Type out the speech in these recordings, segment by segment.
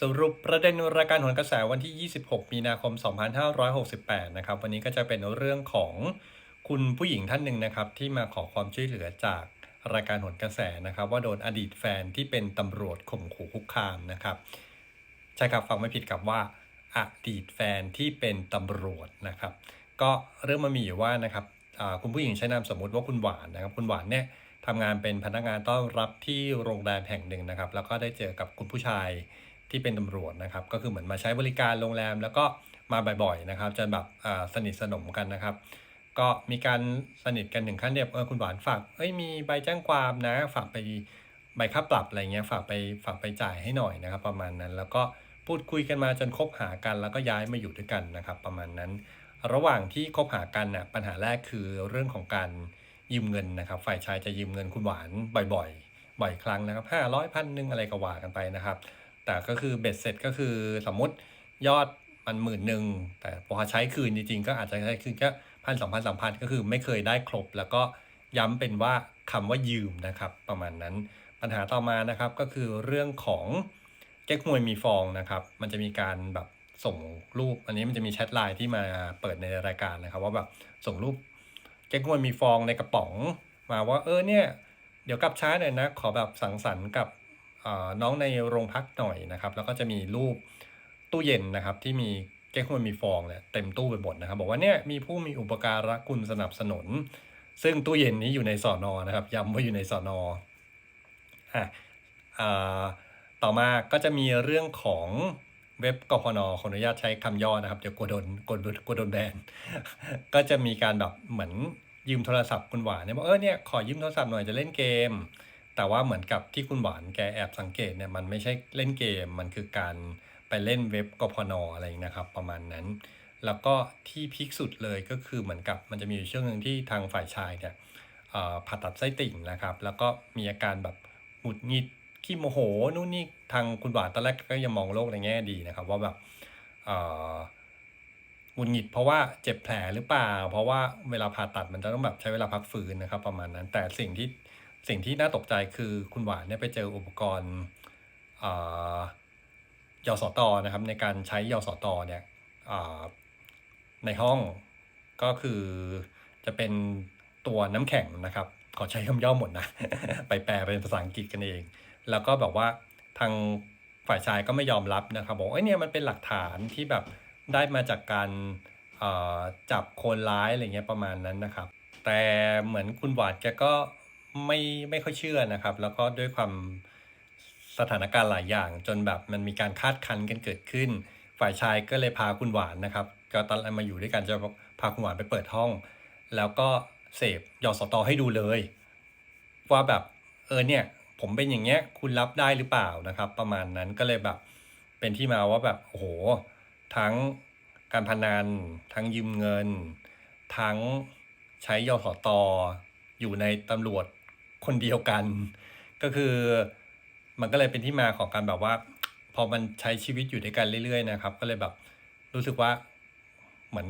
สรุปประเด็นรายการหนกระแสวันที่ 26 มีนาคม 2568 นะครับ วันนี้ก็จะเป็นเรื่องของคุณผู้หญิงท่านหนึ่งนะครับ ที่มาขอความช่วยเหลือจากรายการหนกระแสนะครับ ว่าโดนอดีตแฟนที่เป็นตำรวจข่มขู่คุกคามนะครับใช่ครับฟังไม่ผิดกับว่าอดีตแฟนที่เป็นตำรวจนะครับ ก็เรื่องมามีอยู่ว่านะครับคุณผู้หญิงใช้นามสมมุติว่าคุณหวานนะครับ คุณหวานเนี่ยทำงานเป็นพนักงานต้อนรับที่โรงแรมแห่งหนึ่งนะครับ แล้วก็ได้เจอกับคุณผู้ชาย ที่เป็นตำรวจนะครับ ก็คือเหมือนมาใช้บริการโรงแรม แล้วก็มาบ่อยๆนะครับจนแบบสนิทสนมกันนะครับ ก็มีการสนิทกันถึงขั้นเดียบเออคุณหวานฝากเอ้ยมีใบแจ้งความนะฝากไปใบค่าปรับอะไรเงี้ยฝากไปฝากไปจ่ายให้หน่อยนะครับ ประมาณนั้นแล้วก็พูดคุยกันมาจนคบหากันแล้วก็ย้ายมาอยู่ด้วยกันนะครับ ประมาณนั้น ระหว่างที่คบหากันน่ะปัญหาแรกคือเรื่องของการยืมเงินนะครับ ฝ่ายชายจะยืมเงินคุณหวานบ่อยๆ บ่อยครั้งนะครับห้าร้อยพันหนึ่งอะไรก็ว่ากันไปนะครับ แต่ก็คือเบ็ดเสร็จก็คือสมมติยอดมันหมื่นหนึ่งแต่พอใช้คืนจริงๆ ก็อาจจะใช้คืนแค่พันสองพันสามพันก็คือไม่เคยได้ครบ แล้วก็ย้ำเป็นว่าคำว่ายืมนะครับ ประมาณนั้นปัญหาต่อมานะครับก็คือเรื่องของเก๊กฮวยมีฟองนะครับ มันจะมีการแบบส่งรูป อันนี้มันจะมีแชทไลน์ที่มาเปิดในรายการนะครับ ว่าแบบส่งรูปเก๊กฮวยมีฟองในกระป๋อง มาว่าเออเนี่ยเดี๋ยวกลับช้าหน่อยนะ ขอแบบสังสรรค์กับ น้องในโรงพักหน่อยนะครับ แล้วก็จะมีรูปตู้เย็นนะครับที่มีเก๊กฮวยมีฟองเนี่ยเต็มตู้ไปหมดนะครับ บอกว่าเนี่ยมีผู้มีอุปการะคุณสนับสนุน ซึ่งตู้เย็นนี้อยู่ในสอนอนะครับย้ำว่าอยู่ในสอนออะต่อมาก็จะมีเรื่องของเว็บกพนขออนุญาตใช้คำย่อนะครับ เดี๋ยวกลัวโดนกลัวโดนกลัวโดนแบนก็จะมีการแบบเหมือนยืมโทรศัพท์คุณหวานเนี่ยบอกเออเนี่ยขอยืมโทรศัพท์หน่อยจะเล่นเกม แต่ว่าเหมือนกับที่คุณหวานแกแอบสังเกตเนี่ยมันไม่ใช่เล่นเกม มันคือการไปเล่นเว็บกพนอะไรนะครับประมาณนั้น แล้วก็ที่พีคสุดเลยก็คือเหมือนกับมันจะมีอยู่ช่วงหนึ่งที่ทางฝ่ายชายเนี่ยผ่าตัดไส้ติ่งนะครับ แล้วก็มีอาการแบบหงุดหงิดขี้โมโหนู่นนี่ทางคุณหวานตอนแรกก็ยังมองโลกในแง่ดีนะครับ ว่าแบบหงุดหงิดเพราะว่าเจ็บแผลหรือเปล่า เพราะว่าเวลาผ่าตัดมันจะต้องแบบใช้เวลาพักฟื้นนะครับ ประมาณนั้นแต่สิ่งที่ สิ่งที่น่าตกใจคือคุณหวานเนี่ยไปเจออุปกรณ์เอ่อยสตนะครับ ในการใช้ยสตเนี่ยในห้องก็คือจะเป็นตัวน้ำแข็งนะครับ ขอใช้คำย่อหมดนะ ไปแปลเป็นภาษาอังกฤษกันเอง แล้วก็แบบว่าทางฝ่ายชายก็ไม่ยอมรับนะครับบอกว่าเอ้ยเนี่ยมันเป็นหลักฐานที่แบบได้มาจากการจับคนร้ายอะไรเงี้ยประมาณนั้นนะครับ แต่เหมือนคุณหวาดแกก็ ไม่ไม่ค่อยเชื่อนะครับ แล้วก็ด้วยความสถานการณ์หลายอย่างจนแบบมันมีการคาดคันกันเกิดขึ้น ฝ่ายชายก็เลยพาคุณหวานนะครับ ก็ตอนมาอยู่ด้วยกันจะพาคุณหวานไปเปิดห้อง แล้วก็เสพยอสตอให้ดูเลย ว่าแบบเออเนี่ยผมเป็นอย่างเงี้ยคุณรับได้หรือเปล่านะครับ ประมาณนั้นก็เลยแบบเป็นที่มาว่าแบบโอ้โหทั้งการพนันทั้งยืมเงิน ทั้งใช้ยอสตออยู่ในตำรวจ คนเดียวกัน ก็คือมันก็เลยเป็นที่มาของการแบบว่า พอมันใช้ชีวิตอยู่ด้วยกันเรื่อยๆนะครับ ก็เลยแบบรู้สึกว่าเหมือน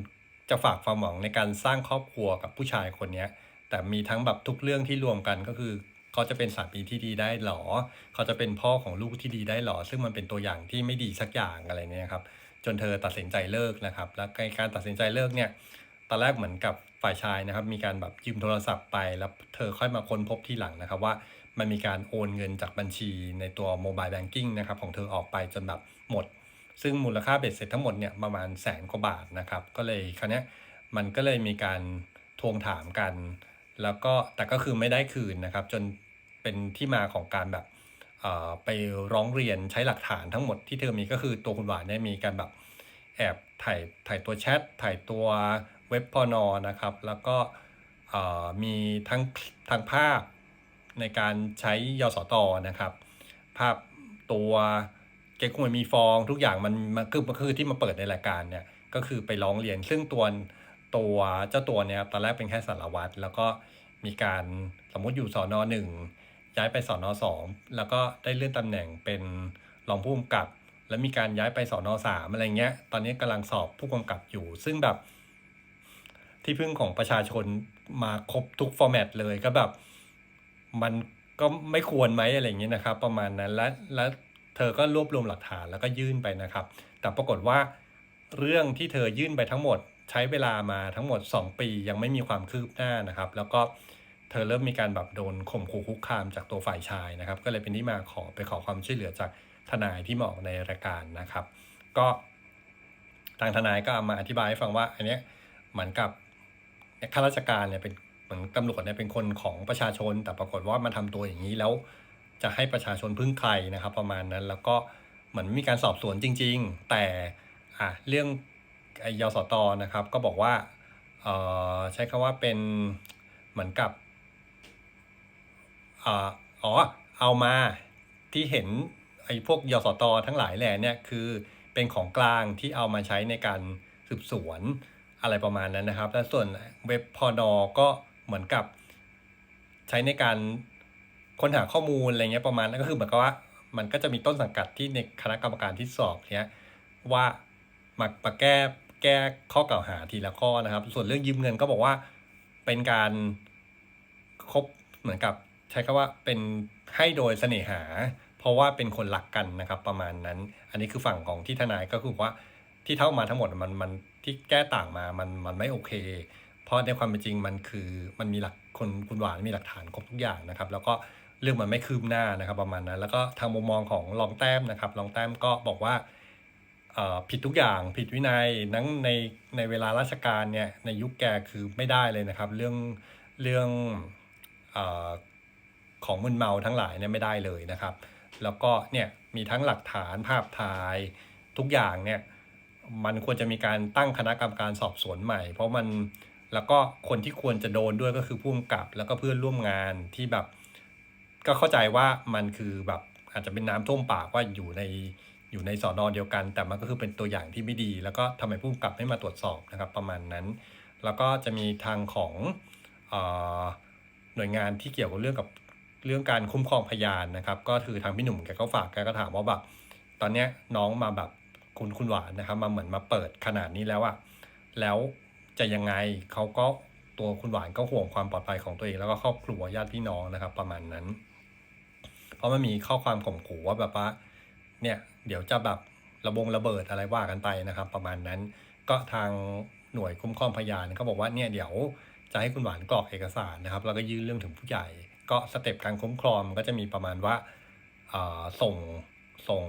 จะฝากความหวังในการสร้างครอบครัวกับผู้ชายคนเนี้ย แต่มีทั้งแบบทุกเรื่องที่รวมกันก็คือเขาจะเป็นสามีที่ดีได้หรอ เขาจะเป็นพ่อของลูกที่ดีได้หรอ ซึ่งมันเป็นตัวอย่างที่ไม่ดีสักอย่างอะไรเนี่ยครับ จนเธอตัดสินใจเลิกนะครับ แล้วการตัดสินใจเลิกเนี่ย ตอนแรกเหมือนกับฝ่ายชายนะครับ มีการแบบยืมโทรศัพท์ไปแล้วเธอค่อยมาค้นพบที่หลังนะครับว่ามันมีการโอนเงินจากบัญชีในตัวโมบายแบงกิ้งนะครับของเธอออกไปจนแบบหมด ซึ่งมูลค่าเบ็ดเสร็จทั้งหมดเนี่ยประมาณแสนกว่าบาทนะครับ ก็เลยคราวนี้มันก็เลยมีการทวงถามกัน แล้วก็แต่ก็คือไม่ได้คืนนะครับ จนเป็นที่มาของการแบบเอ่อไปร้องเรียนใช้หลักฐานทั้งหมดที่เธอมีก็คือตัวคุณหวานเนี่ยมีการแบบแอบถ่ายถ่ายตัวแชทถ่ายตัว เว็บพอนอนะครับ แล้วก็มีทั้งทั้งภาพในการใช้ยสตนะครับ ภาพตัวเก๊กฮวยมีฟองทุกอย่างมันมันคือมันคือที่มาเปิดในรายการเนี่ยก็คือไปร้องเรียน ซึ่งตัวตัวเจ้าตัวเนี่ยตอนแรกเป็นแค่สารวัตรแล้วก็มีการสมมติอยู่สอนอหนึ่งย้ายไปสอนอสองแล้วก็ได้เลื่อนตำแหน่งเป็นรองผู้กำกับ แล้วมีการย้ายไปสอนอสามอะไรเงี้ย ตอนนี้กำลังสอบผู้กำกับอยู่ ซึ่งแบบ ที่พึ่งของประชาชนมาครบทุกฟอร์แมตเลยก็แบบมันก็ไม่ควรไหมอะไรอย่างเงี้ยนะครับ ประมาณนั้นและและเธอก็รวบรวมหลักฐานแล้วก็ยื่นไปนะครับ แต่ปรากฏว่าเรื่องที่เธอยื่นไปทั้งหมด ใช้เวลามาทั้งหมด 2 ปียังไม่มีความคืบหน้านะครับ แล้วก็เธอเริ่มมีการแบบโดนข่มขู่คุกคามจากตัวฝ่ายชายนะครับ ก็เลยเป็นที่มาขอไปขอความช่วยเหลือจากทนายที่เหมาออกในรายการนะครับ ก็ทางทนายก็เอามาอธิบายให้ฟังว่าอันเนี้ยเหมือนกับ ข้าราชการเนี่ยเป็นเหมือนตำรวจเนี่ยเป็นคนของประชาชน แต่ปรากฏว่ามันทำตัวอย่างนี้แล้ว จะให้ประชาชนพึ่งใครนะครับ ประมาณนั้นแล้วก็เหมือนมีการสอบสวนจริง ๆ แต่อะเรื่องไอยสตนะครับ ก็บอกว่าเอ่อใช้คำว่าเป็นเหมือนกับอ๋อเอามาที่เห็นไอ้พวกยสตทั้งหลายแหล่เนี่ยคือเป็นของกลางที่เอามาใช้ในการสืบสวน อะไรประมาณนั้นนะครับ และส่วนเว็บพอนอก็เหมือนกับใช้ในการค้นหาข้อมูลอะไรเงี้ยประมาณนั้นก็คือเหมือนกับว่า มันก็จะมีต้นสังกัดที่ในคณะกรรมการที่สอบเนี้ยว่ามามาแก้แก้ข้อกล่าวหาทีละข้อนะครับ ส่วนเรื่องยืมเงินก็บอกว่าเป็นการคบเหมือนกับใช้คำว่าเป็นให้โดยเสน่หา เพราะว่าเป็นคนรักกันนะครับประมาณนั้น อันนี้คือฝั่งของที่ทนายก็คือว่า ที่เท่ามาทั้งหมดมันมันที่แก้ต่างมามันมันไม่โอเค เพราะในความเป็นจริงมันคือมันมีหลักคนคุณหวานมีหลักฐานครบทุกอย่างนะครับ แล้วก็เรื่องมันไม่คืบหน้านะครับประมาณนั้น แล้วก็ทางมุมมองของรองแต้มนะครับรองแต้มก็บอกว่าผิดทุกอย่างผิดวินัยนั้งในในเวลาราชการเนี่ยในยุคแกคือไม่ได้เลยนะครับ เรื่องเรื่องอของมึนเมาทั้งหลายเนี่ยไม่ได้เลยนะครับ แล้วก็เนี่ยมีทั้งหลักฐานภาพถ่ายทุกอย่างเนี่ย มันควรจะมีการตั้งคณะกรรมการสอบสวนใหม่ เพราะมันแล้วก็คนที่ควรจะโดนด้วยก็คือผู้กำกับแล้วก็เพื่อนร่วมงานที่แบบ ก็เข้าใจว่ามันคือแบบอาจจะเป็นน้ำท่วมปากว่าอยู่ในอยู่ในสอนอเดียวกัน แต่มันก็คือเป็นตัวอย่างที่ไม่ดี แล้วก็ทำไมผู้กำกับไม่มาตรวจสอบนะครับประมาณนั้น แล้วก็จะมีทางของออหน่วยงานที่เกี่ยวกับเรื่องกับเรื่องการคุ้มครองพยานนะครับ ก็คือทางพี่หนุ่มแกก็ฝากแกก็ถามว่าแบบตอนเนี้ยน้องมาแบบ คุณคุณหวานนะครับมาเหมือนมาเปิดขนาดนี้แล้วอะแล้วจะยังไงเขาก็ตัวคุณหวานก็ห่วงความปลอดภัยของตัวเองแล้วก็ครอบครัวญาติพี่น้องนะครับ ประมาณนั้น เพราะมันมีข้อความข่มขู่ว่าแบบว่าเนี่ยเดี๋ยวจะแบบระบงระเบิดอะไรว่ากันไปนะครับ ประมาณนั้น ก็ทางหน่วยคุ้มครองพยานเขาบอกว่าเนี่ยเดี๋ยวจะให้คุณหวานกรอกเอกสารนะครับ แล้วก็ยื่นเรื่องถึงผู้ใหญ่ ก็สเต็ปการคุ้มครองมันก็จะมีประมาณว่าส่งส่ง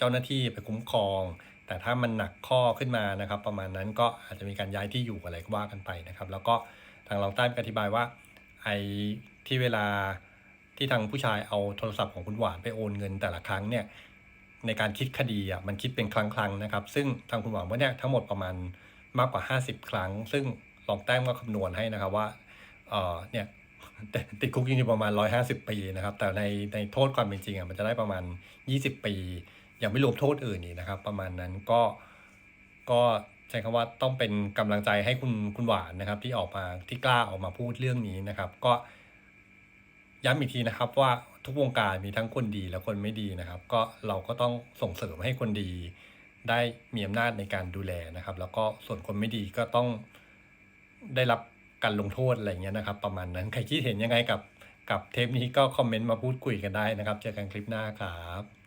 เจ้าหน้าที่ไปคุ้มครอง แต่ถ้ามันหนักข้อขึ้นมานะครับ ประมาณนั้นก็อาจจะมีการย้ายที่อยู่อะไรก็ว่ากันไปนะครับ แล้วก็ทางเราใต้อธิบายว่าไอ้ที่เวลาที่ทางผู้ชายเอาโทรศัพท์ของคุณหวานไปโอนเงินแต่ละครั้งเนี่ยในการคิดคดีอะมันคิดเป็นครั้งๆนะครับ ซึ่งทางคุณหวังว่าเนี่ยทั้งหมดประมาณมากกว่า 50 ครั้ง ซึ่งลองแต้มก็คำนวณให้นะครับว่าเออเนี่ยติดคุกจริงๆประมาณ 150 ปีนะครับ แต่ในในโทษความเป็นจริงอะมันจะได้ประมาณ 20 ปี ยังไม่รวมโทษอื่นอีกนะครับ ประมาณนั้นก็ก็ใช้คำว่าต้องเป็นกำลังใจให้คุณคุณหวานนะครับ ที่ออกมาที่กล้าออกมาพูดเรื่องนี้นะครับ ก็ย้ำอีกทีนะครับว่าทุกวงการมีทั้งคนดีและคนไม่ดีนะครับ ก็เราก็ต้องส่งเสริมให้คนดี ได้มีอำนาจในการดูแลนะครับ แล้วก็ส่วนคนไม่ดีก็ต้องได้รับการลงโทษอะไรเงี้ยนะครับ ประมาณนั้นใครคิดเห็นยังไงกับกับเทปนี้ก็คอมเมนต์มาพูดคุยกันได้นะครับ เจอกันคลิปหน้าครับ